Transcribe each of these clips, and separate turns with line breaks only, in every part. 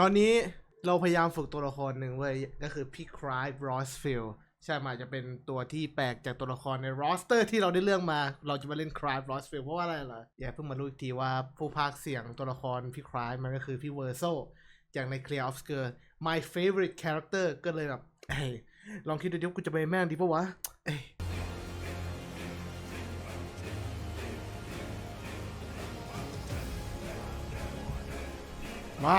ตอนนี้เราพยายามฝึกตัวละครหนึ่งเว้ยก็คือพี่ครายบรอสฟิลใช่มันอาจะเป็นตัวที่แปลกจากตัวละครในรอสเตอร์ที่เราได้เลือกมา เราจะมาเล่นครายบรอสฟิลเพราะว่าอะไรล่ะอย่าเพิ่งมารู้อีกทีว่าผู้พากย์เสียงตัวละครพี่ครายมันก็คือพี่เวอร์โซจากใน Clear of s k u r my favorite character ก็เลยแบบอ้ลองคิดดูดิกูจะไปแม่งดีปะวะเอ้มา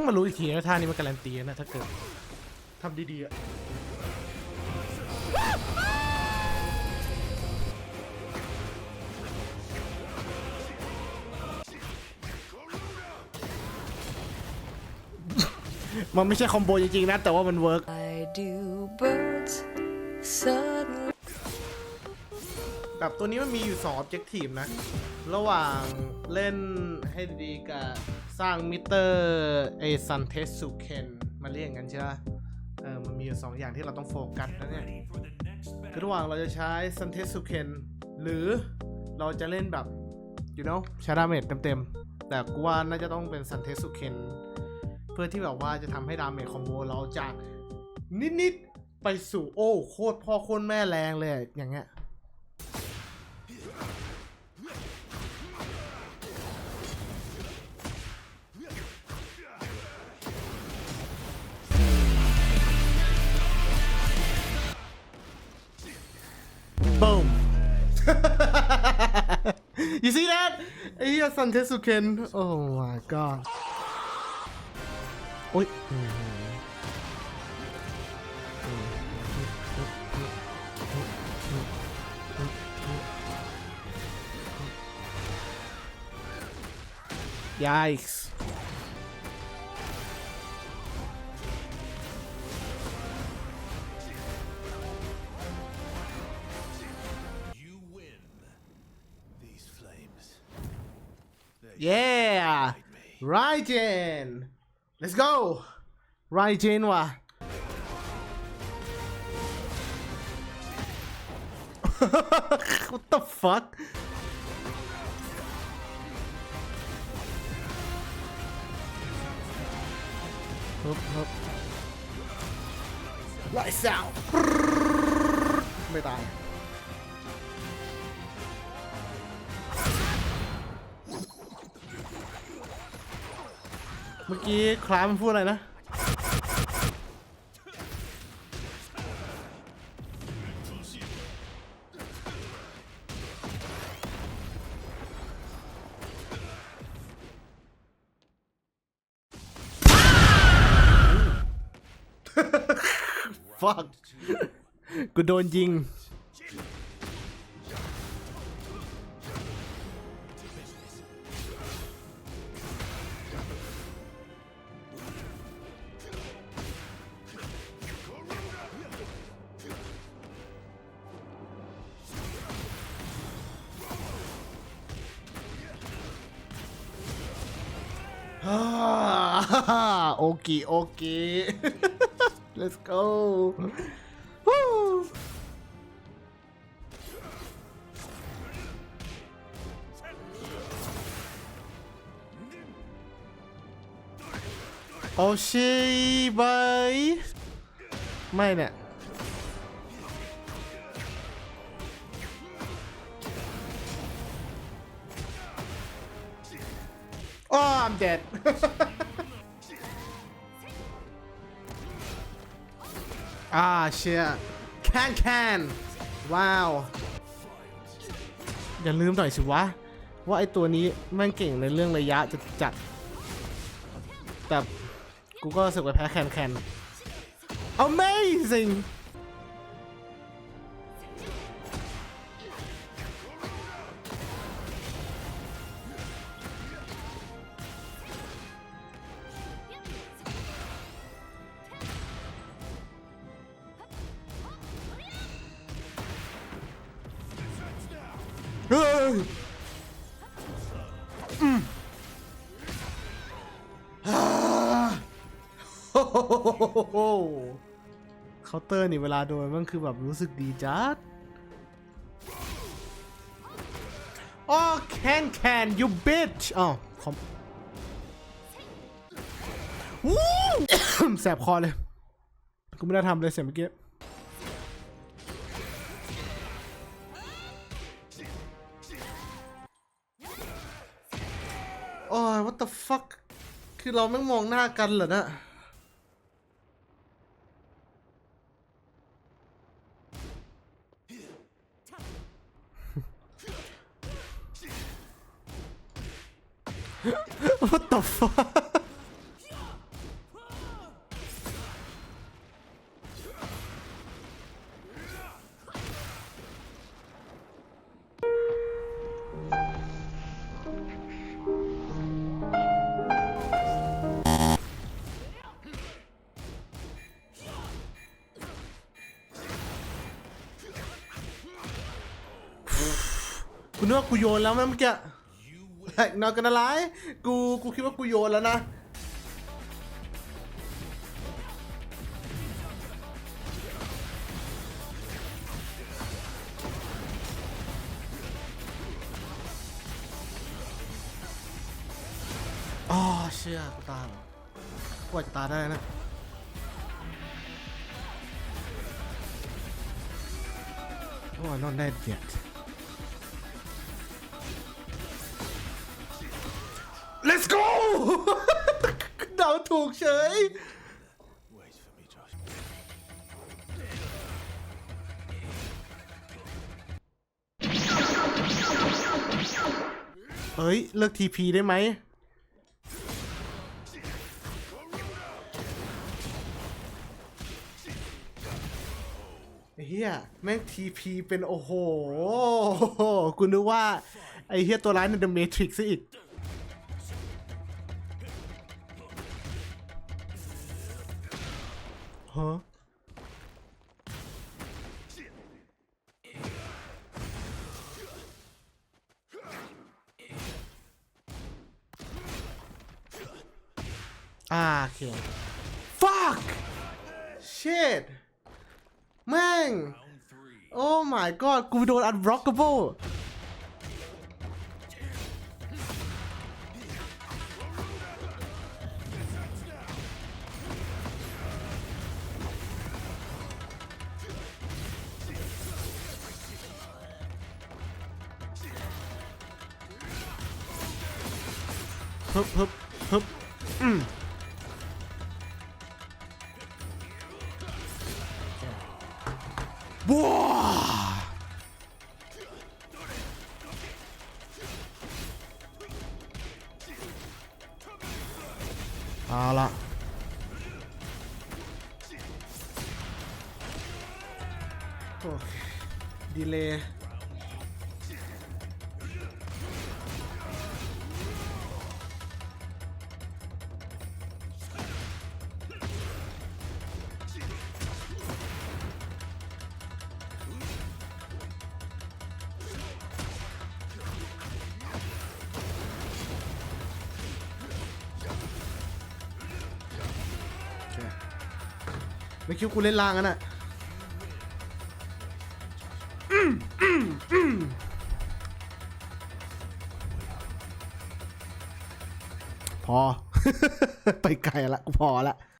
พิ่งมารู้อีกทีนะท่านี้มันการันตีนะถ้าเกิดทำดีๆอะมันไม่ใช่คอมโบจริงๆนะ แต่ว่ามันเวิร์ก
Why do birds suddenly
แบบตัวนี้มันมีอยู่2 objective นะ ระหว่างเล่นให้ดีกับ สร้างมิเตอร์ไอซันเทสสุเคนมาเรียกงั้นใช่ไหมเออมันมีอยู่2อย่างที่เราต้องโฟกัสนะเนี่ยคือระหว่างเราจะใช้ซันเทสสุเคนหรือเราจะเล่นแบบ you know ใช้ดาเมจเต็มๆ แต่กูว่าน่าจะต้องเป็นซันเทสสุเคนเพื่อที่แบบว่าจะทำให้ดาเมจคอมโบเราจากนิดๆ ไปสู่โอ้โคตรพ่อโคตรแม่แรงเลยอย่างเงี้ย Boom. you see that? ไอ้เหี้ยซันเทสุเคน Oh my god. โอ๊ยอืมย Yikes. Yeah! Raijin! Let's go! Raijin ว่ะ What the fuck? Hup, hup. Lights out! ไม่ตาย มื่อกี้คลามนพูดอะไรนะ ฟักกูโดนยิงาโอเคโอเค let's go Woo. Oh โอชิบายไม่เนี่ย Oh I'm dead อ่าเชียแคนแคนว้าว อย่าลืมหน่อยสิวะ ว่าไอตัวนี้แม่งเก่งในเรื่องระยะจะจัด แต่กูก็รู้สึกว่าแพ้แคนแคน Amazing เคาน์เตอร์นี่เวลาโดนมันคือแบบรู้สึกดีจัดอ๋อ can can you bitch อ๋อคอมวู้แสบคอเลย กูไม่ได้ทำเลยเสียงเมื่อกี้ คือเราไม่งมองหน้ากันเหรอนะ what the fuck กูนึกว่ากูโยนแล้วแม่เมื่อกี้เฮ้ยนอนกันอะไรกูกูคิดว่ากูโยนแล้วนะอ๋อเชี่ยกูตายเหรอกูอาจจะตายได้นะ Oh, I'm not dead yet. Let's go เดาถูกเฉยเอ้ย เลิกทีพีได้ไหมไอเฮียแม่งทีพีเป็นโอ้โห กูนึกว่า ไอเฮียตัวร้ายใน The Matrix ซะอีก โอเค fuck shit แม่งโอ้ my god กูโดน unblockable ฮึบฮึบฮึบอืมว้ ไม่คิดว่ากูเล่นล่างกันอะพอ ไปไกลละกูพอละ